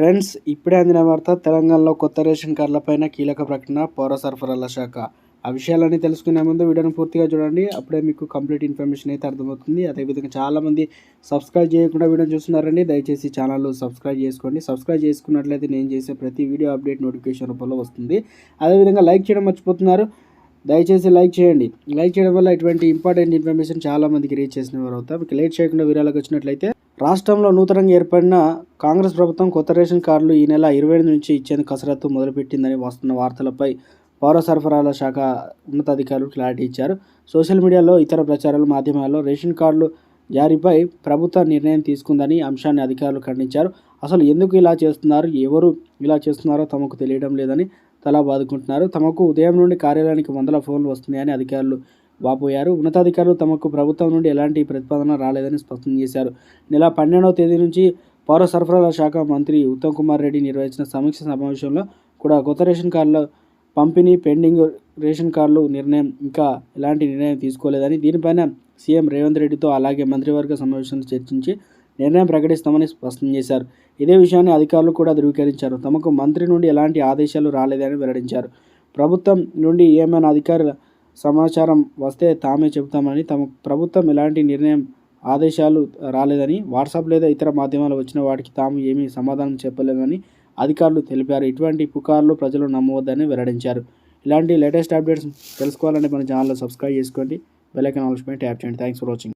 Friends ఇప్పుడే అందిన వార్త తెలంగాణలో కొత్త రేషన్ కార్డులపైన కీలక ప్రకటన పౌర సరఫరాల శాఖ. ఆ విషయాలన్నీ తెలుసుకునే ముందు వీడియోని పూర్తిగా చూడండి. అప్పుడే మీకు కంప్లీట్ ఇన్ఫర్మేషన్ అయితే అర్థమవుతుంది. అదేవిధంగా చాలామంది సబ్స్క్రైబ్ చేయకుండా వీడియోని చూస్తున్నారండి. దయచేసి ఛానల్ సబ్స్క్రైబ్ చేసుకోండి. సబ్స్క్రైబ్ చేసుకున్నట్లయితే నేను చేసే ప్రతి వీడియో అప్డేట్ నోటిఫికేషన్ రూపంలో వస్తుంది. అదేవిధంగా లైక్ చేయడం మర్చిపోతున్నారు. దయచేసి లైక్ చేయండి. లైక్ చేయడం వల్ల ఇటువంటి ఇంపార్టెంట్ ఇన్ఫర్మేషన్ చాలామందికి రీచ్ చేసిన వారు అవుతారు. మీకు లేట్ చేయకుండా వీడియోలోకి వచ్చినట్లయితే రాష్ట్రంలో నూతనంగా ఏర్పడిన కాంగ్రెస్ ప్రభుత్వం కొత్త రేషన్ కార్డులు ఈ నెల ఇరవై నుంచి ఇచ్చేందుకు కసరత్తు మొదలుపెట్టిందని వస్తున్న వార్తలపై పౌర సరఫరాల శాఖ ఉన్నతాధికారులు క్లారిటీ ఇచ్చారు. సోషల్ మీడియాలో ఇతర ప్రచారాల మాధ్యమాల్లో రేషన్ కార్డులు జారీపై ప్రభుత్వ నిర్ణయం తీసుకుందని అంశాన్ని అధికారులు ఖండించారు. అసలు ఎందుకు ఇలా చేస్తున్నారు? ఎవరు ఇలా చేస్తున్నారో తమకు తెలియడం లేదని తలా బాదుకుంటున్నారు. తమకు ఉదయం నుండి కార్యాలయానికి వందల ఫోన్లు వస్తున్నాయని అధికారులు వాపోయారు. ఉన్నతాధికారులు తమకు ప్రభుత్వం నుండి ఎలాంటి ప్రతిపాదన రాలేదని స్పష్టం చేశారు. నెల పన్నెండవ తేదీ నుంచి పౌర సరఫరాల శాఖ మంత్రి ఉత్తమ్ కుమార్ రెడ్డి నిర్వహించిన సమీక్ష సమావేశంలో కూడా కొత్త రేషన్ కార్డుల పంపిణీ పెండింగ్ రేషన్ కార్డులు నిర్ణయం ఇంకా ఎలాంటి నిర్ణయం తీసుకోలేదని దీనిపైన సీఎం రేవంత్ రెడ్డితో అలాగే మంత్రివర్గ సమావేశంలో చర్చించి నిర్ణయం ప్రకటిస్తామని స్పష్టం చేశారు. ఇదే విషయాన్ని అధికారులు కూడా ధృవీకరించారు. తమకు మంత్రి నుండి ఎలాంటి ఆదేశాలు రాలేదని వెల్లడించారు. ప్రభుత్వం నుండి ఏమైనా అధికారుల సమాచారం వస్తే తామే చెబుతామని తమ ప్రభుత్వం ఎలాంటి నిర్ణయం ఆదేశాలు రాలేదని వాట్సాప్ లేదా ఇతర మాధ్యమాలు వచ్చిన వాటికి తాము ఏమీ సమాధానం చెప్పలేదని అధికారులు తెలిపారు. ఇటువంటి పుకార్లు ప్రజలు నమ్మవద్దని వెల్లడించారు. ఇలాంటి లేటెస్ట్ అప్డేట్స్ తెలుసుకోవాలంటే మన ఛానల్లో సబ్స్క్రైబ్ చేసుకోండి. బెల్ ఐకాన్ ఆల్స్ ట్యాప్ చేయండి. Thanks for watching.